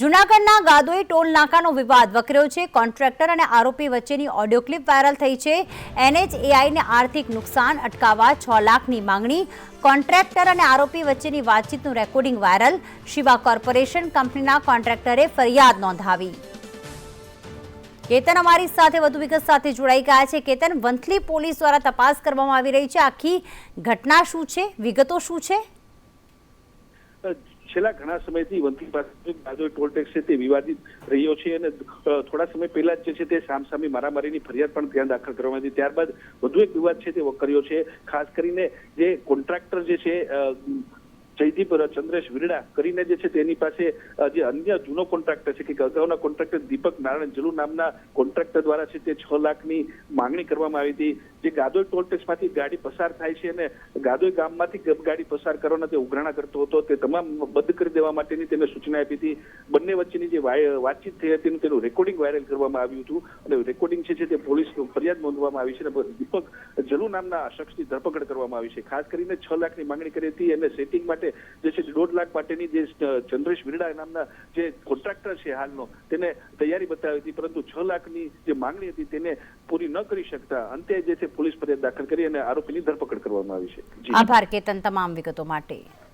જૂનાગઢના ગાદોઈ ટોલ નાકાનો વિવાદ વકર્યો છે. કોન્ટ્રાક્ટર અને આરોપી વચ્ચેની ઓડિયો ક્લિપ વાયરલ થઈ છે. એનએચએઆઈને આર્થિક નુકસાન અટકાવવા છ લાખની માંગણી. કોન્ટ્રાક્ટર અને આરોપી વચ્ચેની વાતચીતનું રેકોર્ડિંગ વાયરલ. શિવા કોર્પોરેશન કંપનીના કોન્ટ્રાક્ટરે ફરિયાદ નોંધાવી. કેતન અમારી સાથે વધુ વિગત સાથે જોડાઈ ગયા છે. કેતન, વંથલી પોલીસ દ્વારા તપાસ કરવામાં આવી રહી છે. આખી ઘટના શું છે? વિગતો શું છે? છેલ્લા ઘણા સમયથી વંથલી પાસે ગાજોઈ ટોલ ટેક્સ છે તે વિવાદિત રહ્યો છે અને થોડા સમય પહેલા જ છે તે સામસામી મારામારીની ફરિયાદ પણ ત્યાં દાખલ કરવામાં હતી. ત્યારબાદ વધુ એક વિવાદ છે તે કર્યો છે. ખાસ કરીને જે કોન્ટ્રાક્ટર જે છે જયદીપ ચંદ્રેશ વિરડા કરીને જે છે તેની પાસે જે અન્ય જૂનો કોન્ટ્રાક્ટર છે, કે અગાઉના કોન્ટ્રાક્ટર દીપક નારાયણ જલુ નામના કોન્ટ્રાક્ટર દ્વારા છે તે છ લાખની માંગણી કરવામાં આવી હતી. જે ગાદોઈ ટોલ ટેક્સમાંથી ગાડી પસાર થાય છે અને ગાદોઈ ગામમાંથી ગાડી પસાર કરવાના તે ઉઘરાણા કરતો હતો. તે તમામ બંધ કરી દેવા માટેની તેને સૂચના આપી હતી. બંને વચ્ચેની જે વાતચીત થઈ હતી તેનું રેકોર્ડિંગ વાયરલ કરવામાં આવ્યું હતું. અને રેકોર્ડિંગ છે તે પોલીસ ફરિયાદ નોંધવામાં આવી છે અને દીપક જલુ નામના શખ્સની ધરપકડ કરવામાં આવી છે. ખાસ કરીને છ લાખની માંગણી કરી હતી અને સેટિંગ માટે જે છે દોઢ લાખ માટેની જે ચંદ્રેશ વિરડા નામના જે કોન્ટ્રાક્ટર છે હાલનો, તેને તૈયારી બતાવી હતી, પરંતુ છ લાખની જે માંગણી હતી તેને પૂરી ન કરી શકતા અંતે જે છે પોલીસ ફરિયાદ દાખલ કરી અને આરોપીની ધરપકડ કરવામાં આવી છે. આભાર, કેતન, તમામ વિગતો માટે.